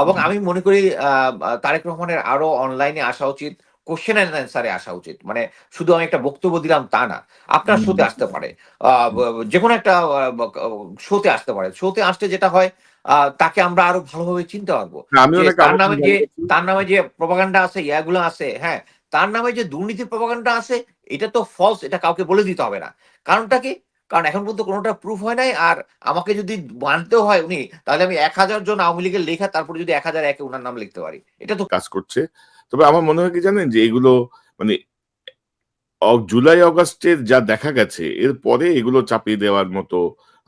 এবং আমি মনে করি তারেক রহমানের আরও অনলাইনে আসা উচিত কোশ্চেন অ্যান্ড অ্যান্সারে আসা উচিত। মানে শুধু আমি একটা বক্তব্য দিলাম তা না আপনার। শোতে আসতে পারে। যে কোনো একটা শোতে আসতে পারে। শোতে আসতে যেটা হয় আহ, তাকে আমরা আরও ভালোভাবে চিনতে পারব। তার নামে যে তার নামে যে প্রপাগান্ডা আছে ইয়াগুলো আছে হ্যাঁ তার নামে যে দুর্নীতি প্রপাগান্ডা আছে এটা তো ফলস এটা কাউকে বলে দিতে হবে না। কারণটা কি? কারণ এখন পর্যন্ত কোনোটা প্রুফ হয় নাই। আর আমাকে যদি মানতেও হয় উনি তাহলে আমি এক হাজার জন আওয়ামী লীগের লেখা তারপরে যদি এক হাজার একে ওনার নাম লিখতে পারি। এটা তো কাজ করছে। তবে আমার মনে হয় কি জানেন যে এগুলো মানে জুলাই অগাস্টের যা দেখা গেছে এর পরে এগুলো চাপিয়ে দেওয়ার মতো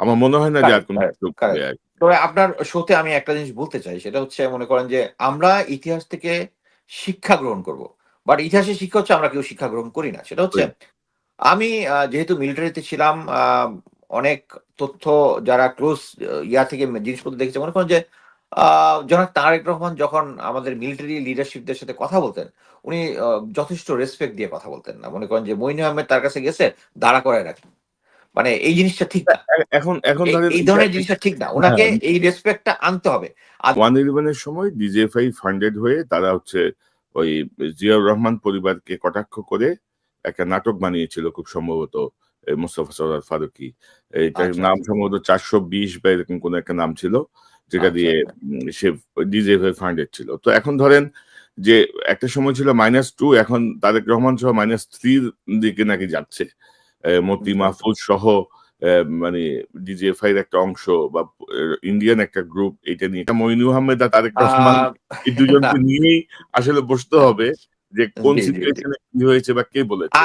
আমার মনে হয় না যে আর কোনো। তবে আপনার শোতে আমি একটা জিনিস বলতে চাই সেটা হচ্ছে মনে করেন যে আমরা ইতিহাস থেকে শিক্ষা গ্রহণ করব। বাট ইতিহাসের শিক্ষা হচ্ছে আমরা কেউ শিক্ষা গ্রহণ করি না। সেটা হচ্ছে আমি যেহেতু মিলিটারিতে ছিলাম অনেক তথ্য যারা ক্লোজ ইয়া থেকে জিনিসপত্র দেখেছে মনে করেন যে আহ, জনাব তারেক রহমান যখন আমাদের মিলিটারি লিডারশিপদের সাথে কথা বলতেন উনি যথেষ্ট রেসপেক্ট দিয়ে কথা বলতেন না। মনে করেন যে মইন আহমেদ তার কাছে গেছে দাঁড়া করে রাখেন। মানে এই জিনিসটা ঠিক না। এখন এখন এই- ধরনের জিনিসটা ঠিক না। ওনাকে হ্যাঁ। এই রেসপেক্টটা আনতে হবে। ওয়ান ইলেভেনের সময় ডিজিএফআই ফান্ডেড হয়ে তারা হচ্ছে ওই জিয়াউর রহমান পরিবারকে কটাক্ষ করে একটা নাটক বানিয়েছিল খুব সম্ভবত মোস্তফা সরার ফারুকি। এইটার আচ্ছা, নাম আচ্ছা। সম্ভবত চারশো বিশ বা এরকম কোন একটা নাম ছিল যেটা আচ্ছা, দিয়ে সে ডিজিএফআই ফান্ডেড ছিল। তো এখন ধরেন যে একটা সময় ছিল মাইনাস টু এখন তারেক রহমান সহ মাইনাস থ্রির দিকে নাকি যাচ্ছে। মতি মাহফুজ সহ আহ, মানে ডিজিএফআই এর একটা অংশ বা ইন্ডিয়ান একটা গ্রুপ এটা নিয়ে। মইনু আহমেদ আর তারেক রহমান এই দুজনকে নিয়েই আসলে বসতে হবে। যে কোন। সিচুয়েশনে কি হয়েছে বা কে বলেছে?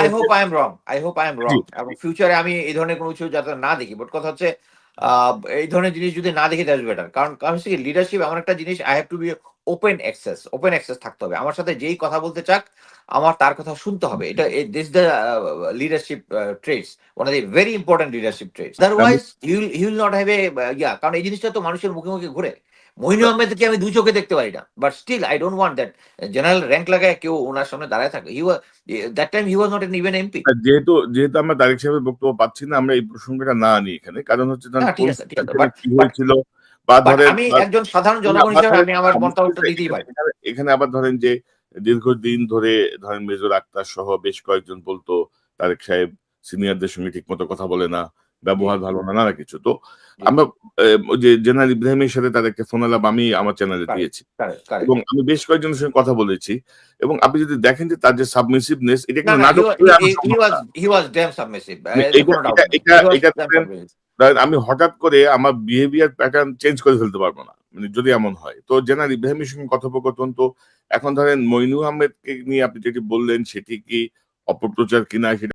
I hope I am wrong I hope I am wrong এবং ফিউচারে আমি এই ধরনের কোনো কিছু যাতে না দেখি বাট কথা হচ্ছে এই ধরনের জিনিস যদি না দেখি দ্যাটস বেটার কারণ কারণ হচ্ছে লিডারশিপ এমন একটা জিনিস I have to be open access open access থাকতে হবে। আমার সাথে যেই কথা বলতে চাক আমার তার কথা শুনতে হবে। এটা this the leadership traits one of the very important leadership traits otherwise you'll you'll not have a yeah কারণ এই জিনিসটা তো মানুষের মুখে মুখে ঘুরে। মহিনু আহমেদকে আমি দুই চোখে দেখতে পারি না but still I don't want that general rank লাগায় কেউ ওনার সামনে দাঁড়ায় থাকে he that time he was not an even MP যেহেতু যেহেতু আমরা তারেক সাহেবের বক্তব্য পাচ্ছি না আমরা এই প্রসঙ্গটা না আনি এখানে। কারণ হচ্ছে কি হয়েছিল বা ধরেন আমি একজন সাধারণ জনগণ হিসেবে আমি আমার আমি মতামতটা দিতেই পারি। এখানে- আবার ধরেন যে দীর্ঘদিন ধরে ধরেন মেজর আক্তার সহ বেশ কয়েকজন বলতো তারেক সাহেব সিনিয়রদের সঙ্গে ঠিক মতো কথা বলে না ব্যবহার ভালো না নানা কিছু। তো আমরা যে জেনারেল ইব্রাহিমের সাথে তাদেরকে ফোন আলাপ আমি আমার চ্যানেলে দিয়েছি. এবং আমি বেশ কয়েকজনের সঙ্গে কথা বলেছি এবং আপনি যদি দেখেন যে তার যে সাবমিসিভনেস এটা কিন্তু নাটক আমি হঠাৎ করে আমার বিহেভিয়ার প্যাটার্ন চেঞ্জ করে ফেলতে পারব না মানে যদি এমন হয়। তো জেনারেল ইব্রাহিমের সঙ্গে কথোপকথন তো এখন ধরেন মইনু আহমেদকে নিয়ে আপনি যেটি বললেন সেটি কি অপপ্রচার কিনা সেটা